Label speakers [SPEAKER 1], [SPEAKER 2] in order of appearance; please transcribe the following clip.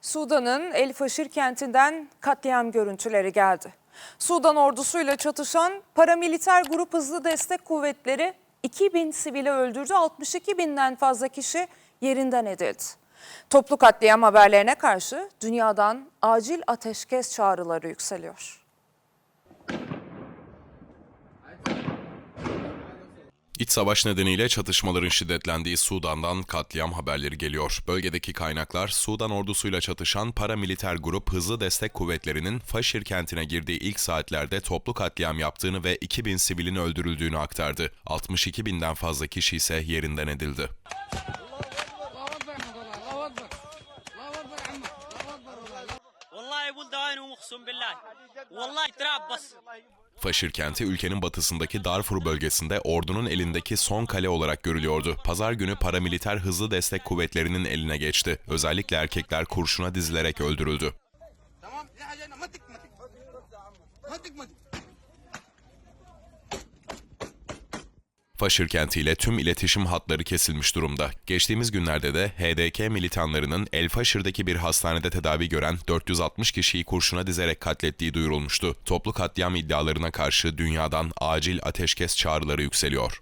[SPEAKER 1] Sudan'ın El Faşir kentinden katliam görüntüleri geldi. Sudan ordusuyla çatışan paramiliter grup hızlı destek kuvvetleri 2000 sivili öldürdü, 62 binden fazla kişi yerinden edildi. Toplu katliam haberlerine karşı dünyadan acil ateşkes çağrıları yükseliyor.
[SPEAKER 2] İç savaş nedeniyle çatışmaların şiddetlendiği Sudan'dan katliam haberleri geliyor. Bölgedeki kaynaklar Sudan ordusuyla çatışan paramiliter grup hızlı destek kuvvetlerinin Faşir kentine girdiği ilk saatlerde toplu katliam yaptığını ve 2000 sivilin öldürüldüğünü aktardı. 62 binden fazla kişi ise yerinden edildi.
[SPEAKER 3] aynı
[SPEAKER 2] Faşir kenti ülkenin batısındaki Darfur bölgesinde ordunun elindeki son kale olarak görülüyordu. Pazar günü paramiliter hızlı destek kuvvetlerinin eline geçti. Özellikle erkekler kurşuna dizilerek öldürüldü.
[SPEAKER 4] Tamam.
[SPEAKER 2] Faşir kentiyle tüm iletişim hatları kesilmiş durumda. Geçtiğimiz günlerde de HDK militanlarının El Faşir'deki bir hastanede tedavi gören 460 kişiyi kurşuna dizerek katlettiği duyurulmuştu. Toplu katliam iddialarına karşı dünyadan acil ateşkes çağrıları yükseliyor.